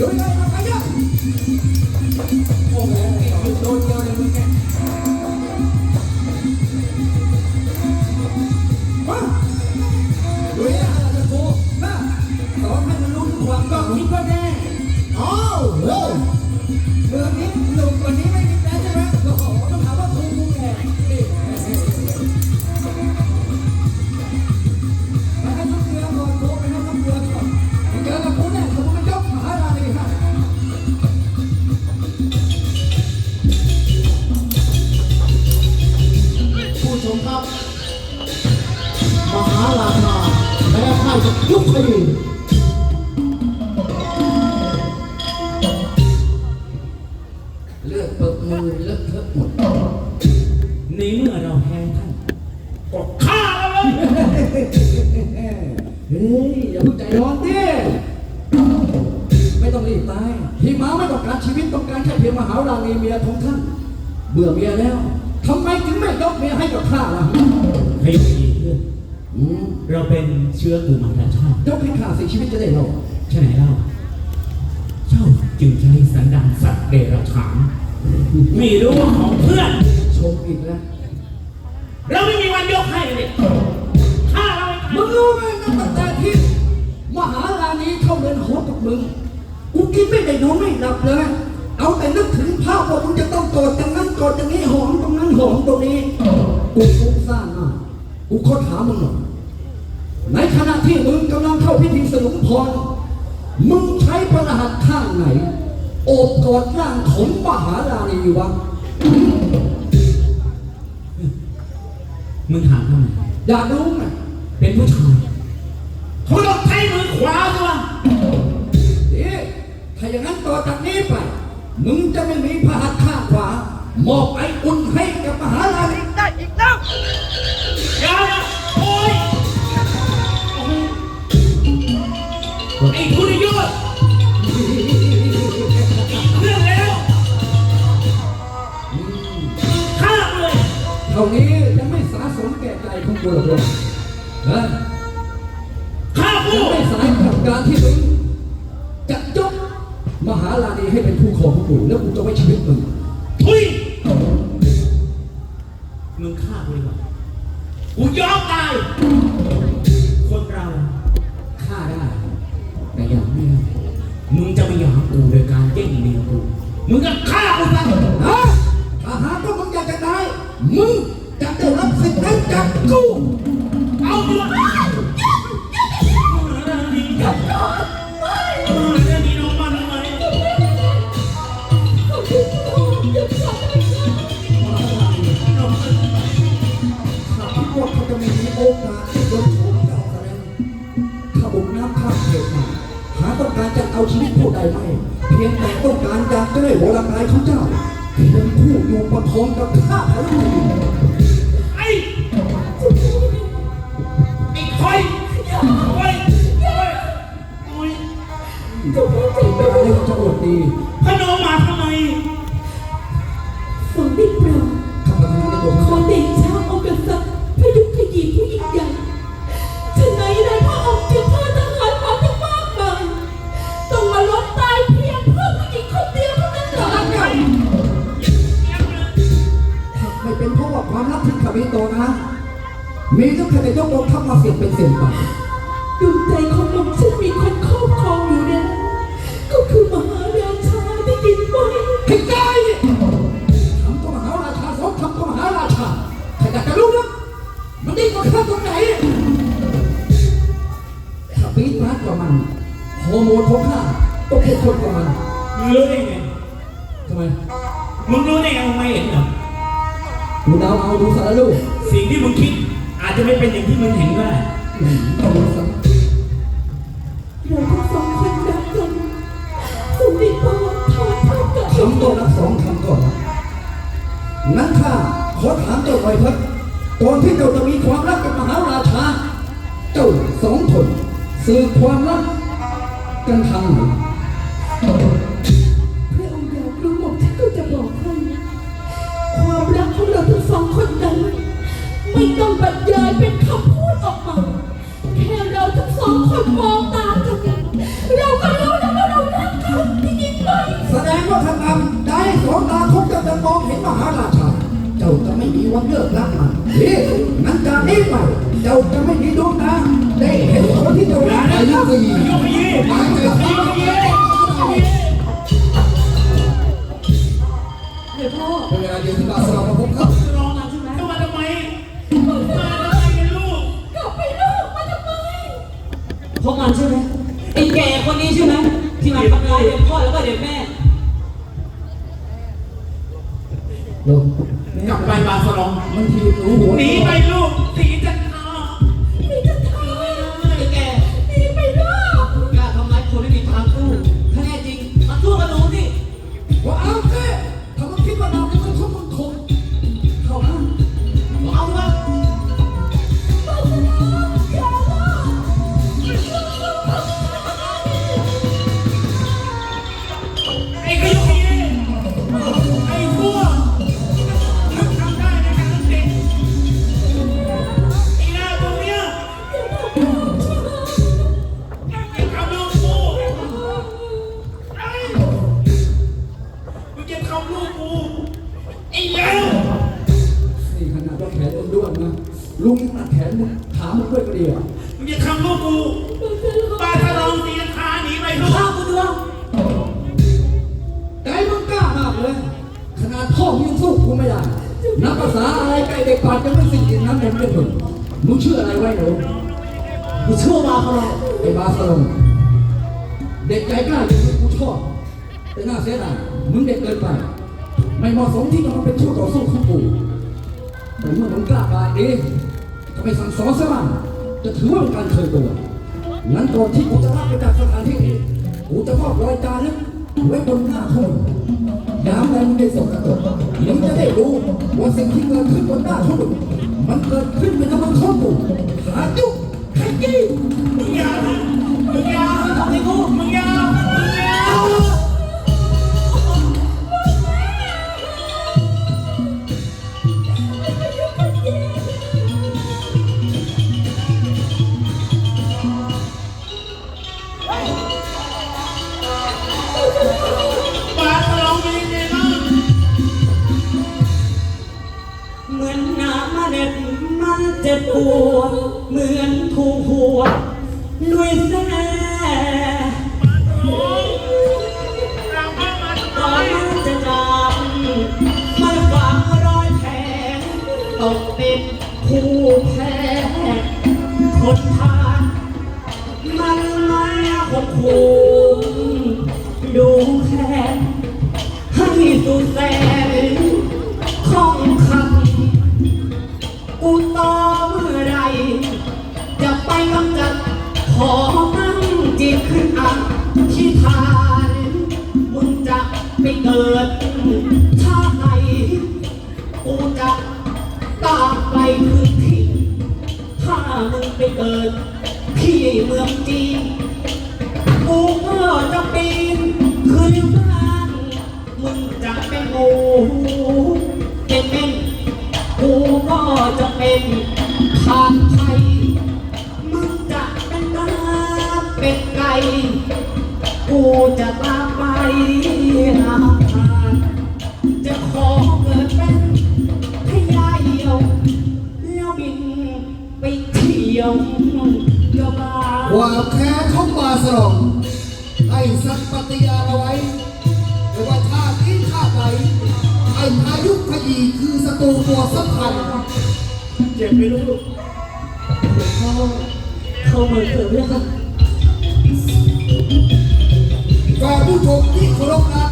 ลุย เบื่อเมียแล้วทำไมถึงไม่ยกเมียให้กับข้าล่ะให้ดีเพื่อนอืมเราเป็นเชื้อกุมารชาติยกให้ข้าสิชีวิตจะได้รอดใช่ไหมเล่าเจ้าจึงใช้สันดานสัตว์เดรัจฉานไม่รู้ว่าของเพื่อนชมอีกแล้วเราไม่มีวันยกให้เลยฆ่าเราให้มึตายงรู้ไหมตั้งแต่ที่มหาราณีเข้าเรือนหอกับมึงกูกินไม่ได้นอนไม่หลับเลย เอาแต่นึกถึงภาพว่ามึงจะต้องกอดอย่างนั้น กอดอย่างนี้หอมตรงนั้นหอมตรงนี้ กูฟุ้งซ่านมากกูขอถามมึงหน่อยในขณะที่มึงกำลังเข้าพิธีสลุมพร มึงใช้พระหัตถ์ข้างไหน โอบกอดร่างของมหาราณีวะ มึงถามทำไมอยากรู้ไหมเป็นผู้ชายเขาต้องใช้มือขวาสิวะเอ๊ะถ้าอย่างนั้นต่อจากนี้ไป มึงจะไม่มีพระหัตถ์ข้างขวา มอบไออุ่นให้กับมหาราณีได้อีกแล้วอย่านะโอ้ยไอ้คุณยศเรื่องแล้วฆ่าเลยเท่านี้ยังไม่สาสมแก่ใจของกูหรอกลูกเฮ้ยฆ่ากูยังไม่สายกับการที่มึงจะยกมหาราณีให้เป็นผู้ครองของกูแล้วกูจะไว้ชีวิตมึง มึงฆ่ากูดีกว่า กูยอมตาย คนเราฆ่าได้ แต่อย่าไม่ได้มึงจะมาหยามกูโดยการแย่งเมียกู มึงก็ฆ่ากูซะฮะถ้าหากว่ามึงอยากจะตายมึงจะได้รับสิทธิ์นั้นจากกู เอาดิวะมา ใดไม่เพียงแต่ต้องการอยากจะได้หัวรกายของเจ้าเพียงคู่อยู่ประคองกับข้าพระลูกไอ้ไอ้คอยคอยคอยคอยเล่นจะอดดี มีทุกขณะยกองทัพมาเสียเป็นเสียงไปดวงใจของผมฉันมีคนครอบครองอยู่เนี่ยก็คือมหาราชาที่กินไว้ให้ตายเนี่ยทำก็มหาราชาสองทำก็มหาราชาถ้าอยากจะรู้นะมันดีกว่าข้าตรงไหนถ้าปีดรัดกว่ามันฮอร์โมนของข้าต้องเข้มข้นกว่ามันมึงรู้ได้ไงทำไมมึงรู้ได้ไงมึงไม่เห็นเหรอดูดาวเอาดูสารลูก ที่มึงเห็นก็ได้อืมต้องสักเราทั้งสองคนรักกันสมเด็จพ่อทอดเท่ากับทำตัวนักสองทำก่อนนั้นข้าขอถามเจ้าหน่อยเถิดตอนที่เจ้าจะมีความรักกับมหาราชา เจ้าสองคนสื่อความรักกันทางไหนพระองค์อยากรู้หมดฉันก็จะบอกให้ความรักของเราทั้งสองคนนั้น ไม่ต้องบรรยายเป็นคำพูดออกมาแค่เราทั้งสองคนมองตากันเราก็รู้แล้วว่าเรารักกันที่ยินไหมแสดงว่าทางนำได้สองตาคงจะจะมองเห็นมหาราชา เจ้าจะไม่มีวันเลิกรักมันเฮ้นั้นจากนี้ไปเจ้าจะไม่มีดวงตาได้เห็นคนที่เจ้ารักอย่าไปนะแล้วก็ยียกไปยียกไปยีเดี๋ยวพ่อเป็นเวลาเดียวที่บาสลามาพบ พราะมันใช่ไหมไอ้แก่คนนี้ใช่ไหมที่มันทำร้ายเด็กพ่อแล้วก็เด็กแม่ลงกลับไปบาสลองมันทีบหนูหัวหนีไปลูกสีจันท นี่ขนาดว่าแขนมึงด้วนนะลุงตัดแขนมึงขามึงด้วยก็ดีอะมึงจะทำลูกกูปาทะลองตีนคาหนีไปลูกข้าวกูด้วยใจมึงกล้ามากเลยขนาดพ่อมึงยังสู้กูไม่ได้นับภาษาอะไรใกล้เด็กปานจะไม่สิ่งที่นั้นเองไม่ถึงมึงชื่ออะไรไว้หนูกูเชื่อมาเขาหรอกไอ้บาสลงเด็กใจกล้าอย่างนี้กูชอบแต่น่าเสียดายมึงเด็กเกินไป ไม่เหมาะสมที่จะมาเป็นคู่ต่อสู้ของกู แต่เมื่อมึงกล้าบาดเองก็ไปสั่งสอนซะบ้างจะถือว่าเป็นการเคยตัว งั้นก่อนที่กูจะลาไปจากสถานที่นี้กูจะมอบรอยจารึกไว้บนหน้าของมึงยามใดมึงได้ส่งกระจกมึงจะได้รู้ว่าสิ่งที่เกิดขึ้นบนหน้าของมึงมันเกิดขึ้นเป็นกำลังของกูหาจุกขยี้ เหมือนน้ำมาเด็ดมามันเจ็บปวดเหมือนถูกหัวดด้วยแส้ก่อนมันจะจากมันฝังรอยแผลตกเป็นผู้แพ้คนทานมันไมาหดหู งจิตขึ้นอักที่ทาน มึงจะไปเกิดชาติไหนกูจะตามไปพื้นที่ถ้ามึงไปเกิดที่เมืองจีนกูก็จะปีนขึ้นบ้านมึงจะเป็นงูเป็นเม่นกูก็จะเป็น กูจะตามไปหาทานจะขอเกิดเป็นพญาเหี่ยวแล้วบินไปเที่ยวเที่ยวบาความแค้นของบาสลองให้สัตย์ปฏิญาณเอาไว้ไม่ว่าชาตินี้ชาติไหนไอ้พายุพยีคือศัตรูตัวสำคัญเจ็บไหมลูกเข้าเข้าเมืองเถิดเรื่องครับ แฟนผู้ชมที่เคารพรัก